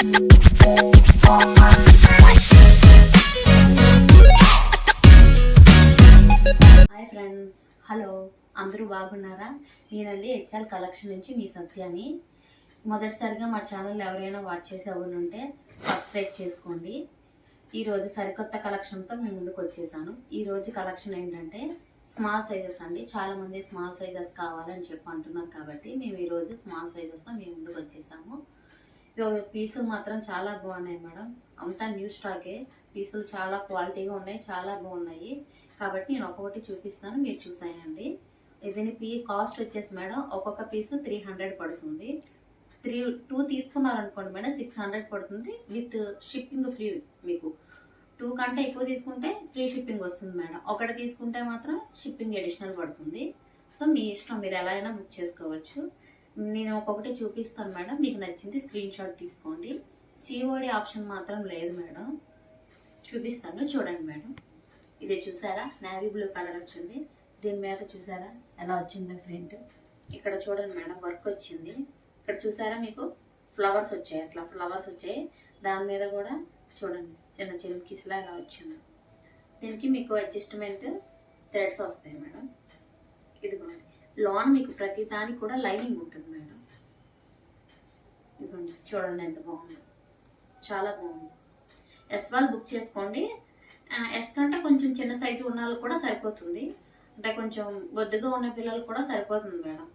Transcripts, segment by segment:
Hi friends. Hello. అందరూ బాగున్నారా? నేనండి హెచ్ఎల్ కలెక్షన్ నుంచి మీ సత్యాని. మొదటిసారిగా మా ఛానల్ ఎవరైనా వాచ్ చేసే ఉంటే సబ్స్క్రైబ్ చేసుకోండి. ఈరోజు సరికొత్త కలెక్షన్తో మేము ముందుకు వచ్చేసాను. ఈరోజు కలెక్షన్ ఏంటంటే స్మాల్ సైజెస్ అండి. చాలామంది స్మాల్ సైజెస్ కావాలని చెప్పి అంటున్నారు కాబట్టి మేము ఈరోజు స్మాల్ సైజెస్తో మేము ముందుకు వచ్చేసాము. పీసులు మాత్రం చాలా బాగున్నాయి మేడం. అంతా న్యూ స్టాకే. పీసులు చాలా క్వాలిటీగా ఉన్నాయి చాలా బాగున్నాయి. కాబట్టి నేను ఒక్కొక్కటి చూపిస్తాను మీరు చూసేయండి. దీని పీ కాస్ట్ వచ్చేసి మేడం ఒక్కొక్క పీసు త్రీ హండ్రెడ్ పడుతుంది. త్రీ టూ తీసుకున్నారనుకోండి మేడం సిక్స్ హండ్రెడ్ పడుతుంది విత్ షిప్పింగ్ ఫ్రీ మీకు. టూ కంటే ఎక్కువ తీసుకుంటే ఫ్రీ షిప్పింగ్ వస్తుంది మేడం. ఒకటి తీసుకుంటే మాత్రం షిప్పింగ్ అడిషనల్ పడుతుంది. సో మీ ఇష్టం మీరు ఎలా అయినా బుక్ చేసుకోవచ్చు. నేను ఒక్కొక్కటి చూపిస్తాను మేడం. మీకు నచ్చింది స్క్రీన్ షాట్ తీసుకోండి. సిఓడి ఆప్షన్ మాత్రం లేదు మేడం. చూపిస్తాను చూడండి మేడం. ఇది చూసారా? నావీ బ్లూ కలర్ వచ్చింది. దీని మీద చూసారా? ఎలా వచ్చిందో ప్రింట్ ఇక్కడ చూడండి మేడం వర్క్ వచ్చింది. ఇక్కడ చూసారా మీకు? ఫ్లవర్స్ వచ్చాయి. అట్లా ఫ్లవర్స్ వచ్చాయి. దాని మీద కూడా చూడండి చిన్న చిమ్కీస్లా ఎలా వచ్చింది. దీనికి మీకు అడ్జస్ట్మెంట్ థ్రెడ్స్ వస్తాయి మేడం. ఇదిగోండి. లోన మీకు ప్రతి దానికి కూడా లైనింగ్ ఉంటుంది మేడం. ఇదిగోండి చూడండి ఎంత బాగుంది. చాలా బాగుంది. ఎస్ వాళ్ళు బుక్ చేసుకోండి. ఎస్ కంటే కొంచెం చిన్న సైజు ఉన్న వాళ్ళకి కూడా సరిపోతుంది. అంటే కొంచెం బొద్దుగా ఉన్న పిల్లలు కూడా సరిపోతుంది మేడం.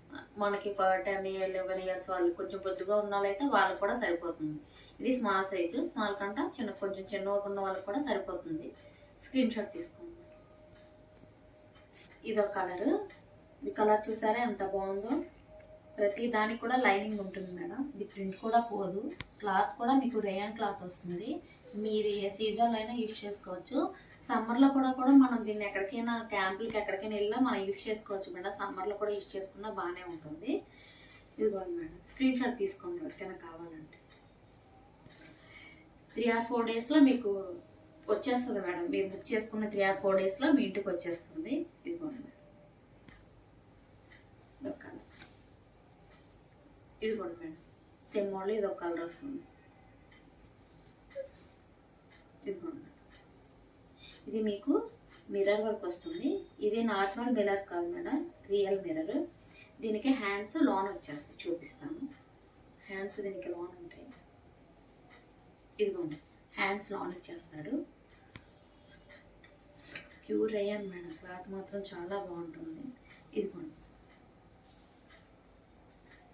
మనకి టెన్ ఇయర్ లెవెన్ ఇయర్స్ వాళ్ళు కొంచెం బొద్దుగా ఉన్న వాళ్ళైతే వాళ్ళకి కూడా సరిపోతుంది. ఇది స్మాల్ సైజు స్మాల్ కంటే చిన్న కొంచెం చిన్నగా ఉన్న వాళ్ళకి కూడా సరిపోతుంది. స్క్రీన్ షాట్ తీసుకోండి. ఇదో కలరు ఈ కలర్ చూసారా? ఎంత బాగుందో. ప్రతి దానికి కూడా లైనింగ్ ఉంటుంది మేడం. ఇది ప్రింట్ కూడా పోదు. క్లాత్ కూడా మీకు రేయన్ క్లాత్ వస్తుంది. మీరు ఏ సీజన్లో అయినా యూజ్ చేసుకోవచ్చు. సమ్మర్లో కూడా కూడా మనం దీన్ని ఎక్కడికైనా క్యాంపులకి ఎక్కడికైనా వెళ్ళినా మనం యూజ్ చేసుకోవచ్చు మేడం. సమ్మర్లో కూడా యూజ్ చేసుకున్నా బాగానే ఉంటుంది. ఇదిగోండి మేడం. స్క్రీన్ షాట్ తీసుకోండి ఎవరికైనా కావాలంటే. త్రీ ఆర్ ఫోర్ డేస్లో మీకు వచ్చేస్తుంది మేడం. మీరు బుక్ చేసుకున్న త్రీ ఆర్ ఫోర్ డేస్లో మీ ఇంటికి వచ్చేస్తుంది. ఇదిగోండి మేడం ఇదొక కలర్ ఇదిగోండి మేడం సేమ్ మోడల్ ఇది ఒక కలర్ వస్తుంది. ఇదిగోండి మేడం ఇది మీకు మిర్రర్ వర్క్ వస్తుంది. ఇది నార్మల్ మిర్రర్ కాదు మేడం రియల్ మిర్రర్ దీనికి హ్యాండ్స్ లోన్ వచ్చేస్తాయి. చూపిస్తాను. హ్యాండ్స్ దీనికి లోన్ ఉంటాయి. ఇదిగోండి. హ్యాండ్స్ లోన్ ఇచ్చేస్తాడు ప్యూర్ అయ్యాను మేడం. క్లాత్ మాత్రం చాలా బాగుంటుంది. ఇదిగోండి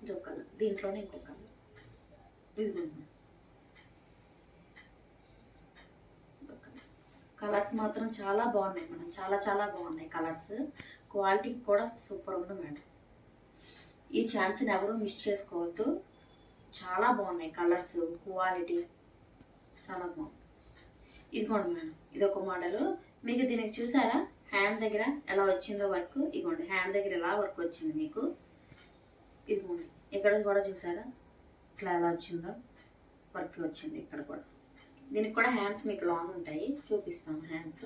ఇది ఒక కలర్ దీంట్లోనే ఇంకొక కలర్ ఇదిగోండి కలర్స్ మాత్రం చాలా బాగున్నాయి మేడం. చాలా చాలా బాగున్నాయి కలర్స్. క్వాలిటీ కూడా సూపర్ ఉంది మేడం. ఈ ఛాన్స్ని ఎవరు మిస్ చేసుకోవద్దు. చాలా బాగున్నాయి కలర్స్ క్వాలిటీ. చాలా బాగుంది. ఇదిగోండి మేడం. ఇది ఒక మోడల్. మీకు దీనికి చూసారా? హ్యాండ్ దగ్గర ఎలా వచ్చిందో వర్క్. ఇదిగోండి. హ్యాండ్ దగ్గర ఎలా వర్క్ వచ్చింది మీకు? ఇదిగోండి. ఇక్కడ కూడా చూసారా? ఇట్లా ఎలా వచ్చిందో? వర్క్ వచ్చింది ఇక్కడ కూడా. దీనికి కూడా హ్యాండ్స్ మీకు లాంగ్ ఉంటాయి. చూపిస్తాము హ్యాండ్స్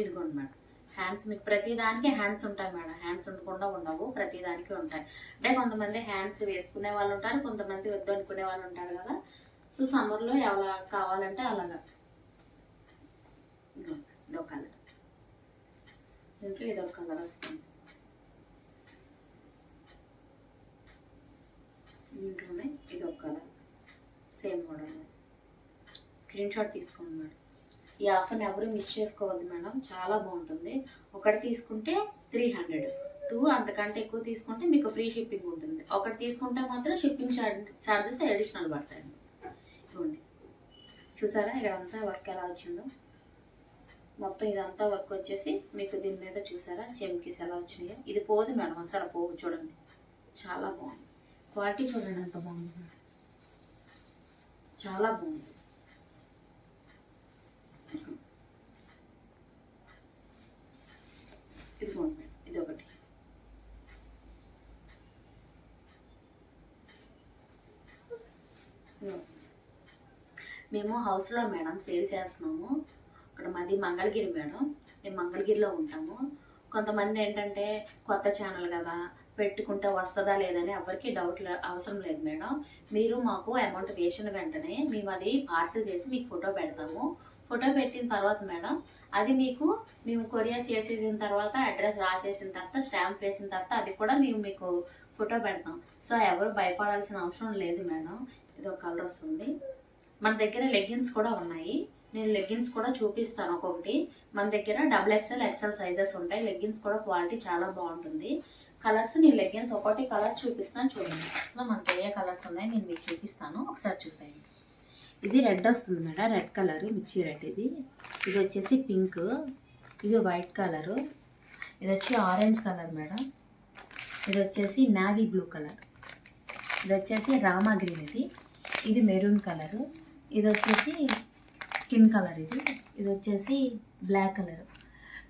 ఇదిగోండి మేడం హ్యాండ్స్ మీకు ప్రతి దానికి హ్యాండ్స్ ఉంటాయి మేడం. హ్యాండ్స్ ఉండకుండా ఉండవు. ప్రతిదానికి ఉంటాయి. అంటే కొంతమంది హ్యాండ్స్ వేసుకునే వాళ్ళు ఉంటారు కొంతమంది వద్దు అనుకునే వాళ్ళు ఉంటారు కదా. సో సమ్మర్లో ఎలా కావాలంటే అలాగా. ఇదిగో ఇదొక కలర్. దీంట్లో ఒక కలర్ వస్తుంది. దీంట్లోనే ఒక colour. Same model. Screen shot తీసుకోండి మేడం ఈ ఆఫర్ని ఎవరు మిస్ చేసుకోవద్దు మేడం. చాలా బాగుంటుంది. ఒకటి తీసుకుంటే త్రీ హండ్రెడ్. టూ అంతకంటే ఎక్కువ తీసుకుంటే మీకు ఫ్రీ షిప్పింగ్ ఉంటుంది. ఒకటి తీసుకుంటే మాత్రం షిప్పింగ్ చార్జ్ ఛార్జెస్ అడిషనల్ పడతాయి. ఇవ్వండి చూసారా ఇక్కడంతా వర్క్ ఎలా వచ్చిందో? మొత్తం ఇదంతా వర్క్ వచ్చేసి మీకు దీని మీద చూసారా? చెమ్కీస్ ఎలా వచ్చినాయో? ఇది పోదు మేడం అసలు పోవు చూడండి. చాలా బాగుంది. క్వాలిటీ చూడండి ఎంత బాగుంది. మేడం చాలా బాగుంది. ఇది మేడం ఇది ఒకటి. మేము హౌస్లో మేడం సేల్ చేస్తున్నాము. ఇక్కడ మాది మంగళగిరి మేడం. మేము మంగళగిరిలో ఉంటాము. కొంతమంది ఏంటంటే కొత్త ఛానల్ కదా పెట్టుకుంటే వస్తుందా లేదని ఎవరికి డౌట్ అవసరం లేదు మేడం. మీరు మాకు అమౌంట్ వేసిన వెంటనే మేము అది పార్సిల్ చేసి మీకు ఫోటో పెడతాము. ఫోటో పెట్టిన తర్వాత మేడం అది మీకు మేము కొరియర్ చేసేసిన తర్వాత అడ్రస్ రాసేసిన తర్వాత స్టాంప్ వేసిన తర్వాత అది కూడా మేము మీకు ఫోటో పెడతాం. సో ఎవరు భయపడాల్సిన అవసరం లేదు మేడం. ఇది ఒక కలర్ వస్తుంది. మన దగ్గర లెగ్గిన్స్ కూడా ఉన్నాయి. నేను లెగ్గిన్స్ కూడా చూపిస్తాను ఒక్కొక్కటి. మన దగ్గర డబుల్ ఎక్స్ఎల్ ఎక్స్ఎల్ సైజెస్ ఉంటాయి. లెగ్గిన్స్ కూడా క్వాలిటీ చాలా బాగుంటుంది. కలర్స్ నేను లెగ్గిన్స్ ఒకటి కలర్ చూపిస్తాను చూడండి. సో మనకి ఏ కలర్స్ ఉన్నాయి నేను మీకు చూపిస్తాను. ఒకసారి చూసేయండి. ఇది రెడ్ వస్తుంది మేడం. రెడ్ కలర్ మిర్చి రెడ్ ఇది. ఇది వచ్చేసి పింక్ ఇది వైట్ కలరు ఇది వచ్చి ఆరెంజ్ కలర్ మేడం. ఇది వచ్చేసి నావీ బ్లూ కలర్ ఇది వచ్చేసి రామా గ్రీన్ ఇది. ఇది మెరూన్ కలరు ఇది వచ్చేసి స్కిన్ కలర్ ఇది. ఇది వచ్చేసి బ్లాక్ కలర్.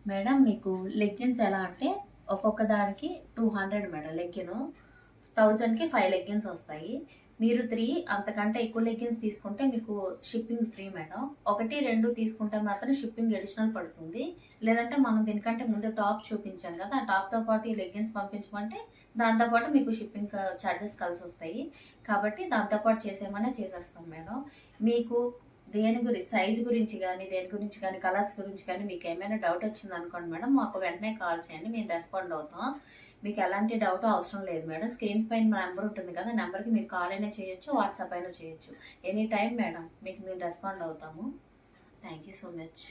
మేడం మీకు లెగ్గిన్స్ ఎలా అంటే ఒక్కొక్క దానికి టూ హండ్రెడ్ మేడం లెగ్గిన్. థౌజండ్కి ఫైవ్ లెగ్గిన్స్ వస్తాయి. మీరు త్రీ అంతకంటే ఎక్కువ లెగ్గిన్స్ తీసుకుంటే మీకు షిప్పింగ్ ఫ్రీ మేడం. ఒకటి రెండు తీసుకుంటే మాత్రం షిప్పింగ్ అడిషనల్ పడుతుంది. లేదంటే మనం దీనికంటే ముందు టాప్ చూపించాం కదా ఆ టాప్తో పాటు ఈ లెగ్గిన్స్ పంపించమంటే దాంతోపాటు మీకు షిప్పింగ్ ఛార్జెస్ కలిసి వస్తాయి. కాబట్టి దాంతోపాటు చేసేమన్నా చేసేస్తాం మేడం. మీకు దేని గురించి సైజ్ గురించి కానీ దేని గురించి కానీ కలర్స్ గురించి కానీ మీకు ఏమైనా డౌట్ వచ్చింది అనుకోండి మేడం మాకు వెంటనే కాల్ చేయండి మేము రెస్పాండ్ అవుతాం. మీకు ఎలాంటి డౌట్ అవసరం లేదు మేడం. స్క్రీన్ పైన మా నెంబర్ ఉంటుంది కదా నెంబర్కి మీరు కాల్ అయినా చేయొచ్చు వాట్సాప్ అయినా చేయొచ్చు. ఎనీ టైం మేడం మీకు మేము రెస్పాండ్ అవుతాము. Thank you so much